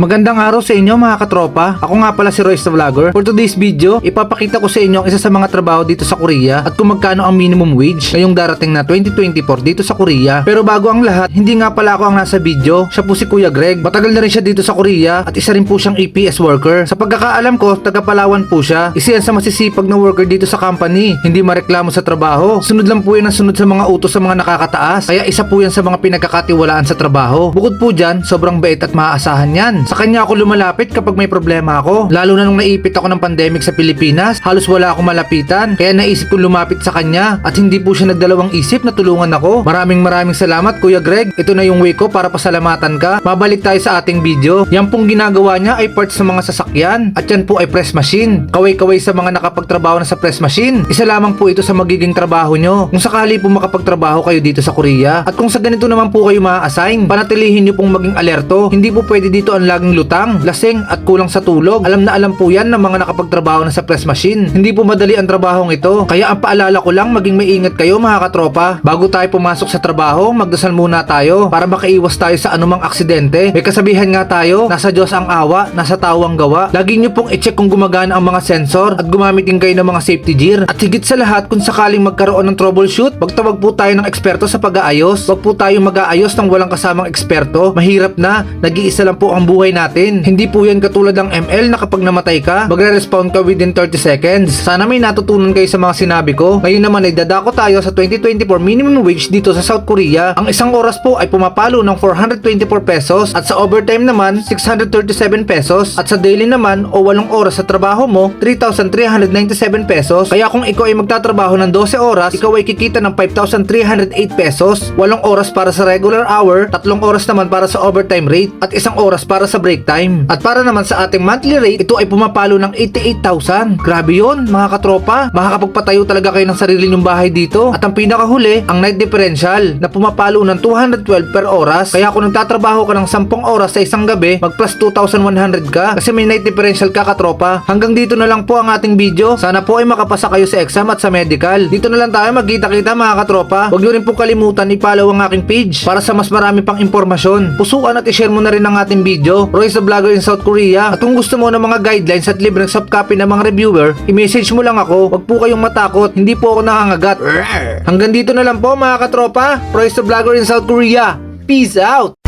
Magandang araw sa inyo mga katropa. Ako nga pala si Royce the Vlogger. For today's video, ipapakita ko sa inyo ang isa sa mga trabaho dito sa Korea at kung magkano ang minimum wage ngayong darating na 2024 dito sa Korea. Pero bago ang lahat, hindi nga pala ako ang nasa video. Siya po si Kuya Greg. Matagal na rin siya dito sa Korea at isa rin po siyang APS worker. Sa pagkakaalam ko, taga Palawan po siya. Isa yan sa masisipag na worker dito sa company. Hindi mareklamo sa trabaho. Sunod lang po yan ang sunod sa mga utos sa mga nakakataas. Kaya isa po yan sa mga pinagkakatiwalaan sa trabaho. Bukod po dyan, sobrang bait at maaasahan yan. Sa kanya ako lumalapit kapag may problema ako. Lalo na nung naipit ako ng pandemic sa Pilipinas, halos wala akong malapitan. Kaya naisip kong lumapit sa kanya at hindi po siya nagdalawang isip na tulungan ako. Maraming maraming salamat Kuya Greg. Ito na yung way ko para pasalamatan ka. Mabalik tayo sa ating video. Yan pong ginagawa niya ay parts ng mga sasakyan at yan po ay press machine. Kaway-kaway sa mga nakapagtrabaho na sa press machine. Isa lamang po ito sa magiging trabaho nyo. Kung sakali po makapagtrabaho kayo dito sa Korea at kung sa ganito naman po kayo ma-assign, panatilihin nyo pong maging alerto. Hindi po pwede dito ang laging lutang, lasing at kulang sa tulog. Alam na alam po yan ng mga nakapagtrabaho na sa press machine. Hindi po madali ang trabahong ito. Kaya ang paalala ko lang maging maingat kayo mga katropa. Bago tayo pumasok sa trabaho, magdasal muna tayo para makaiwas tayo sa anumang aksidente. May kasabihan nga tayo, nasa Diyos ang awa, nasa tao ang gawa. Lagi nyo pong i-check kung gumagana ang mga sensor at gumamit din kayo ng mga safety gear. At higit sa lahat, kung sakaling magkaroon ng troubleshoot, magtawag po tayo ng eksperto sa pag-aayos. Huwag po tayo mag-aayos ng walang kasamang eksperto. Mahirap na, nag-iisa lang po ang buhay natin. Hindi po yan katulad ng ML na kapag namatay ka, magre-respawn ka within 30 seconds. Sana may natutunan kayo sa mga sinabi ko. Ngayon naman ay dadako tayo sa 2024 minimum wage dito sa South Korea. Ang isang oras po ay pumapalo ng 424 pesos at sa overtime naman 637 pesos at sa daily naman o 8 oras sa trabaho mo 3,397 pesos. Kaya kung ikaw ay magtatrabaho ng 12 oras, ikaw ay kikita ng 5,308 pesos. 8 oras para sa regular hour, 3 oras naman para sa overtime rate at isang oras para sa break time. At para naman sa ating monthly rate, ito ay pumapalo ng 88,000. Grabe yon mga katropa. Makakapagpatayo talaga kayo ng sarili nyong bahay dito. At ang pinakahuli, ang night differential na pumapalo ng 212 per oras. Kaya kung nagtatrabaho ka ng 10 oras sa isang gabi, mag plus 2,100 ka kasi may night differential ka katropa. Hanggang dito na lang po ang ating video. Sana po ay makapasa kayo sa exam at sa medical. Dito na lang tayo magkita-kita mga katropa. Huwag nyo rin po kalimutan i-follow ang aking page para sa mas marami pang impormasyon. Pusuan at i-share mo na rin ang ating video. Royce the Vlogger in South Korea. At kung gusto mo ng mga guidelines at libreng soft copy ng mga reviewer, i-message mo lang ako. Huwag po kayong matakot. Hindi po ako nangangagat. Hanggang dito na lang po mga katropa. Royce the Vlogger in South Korea. Peace out!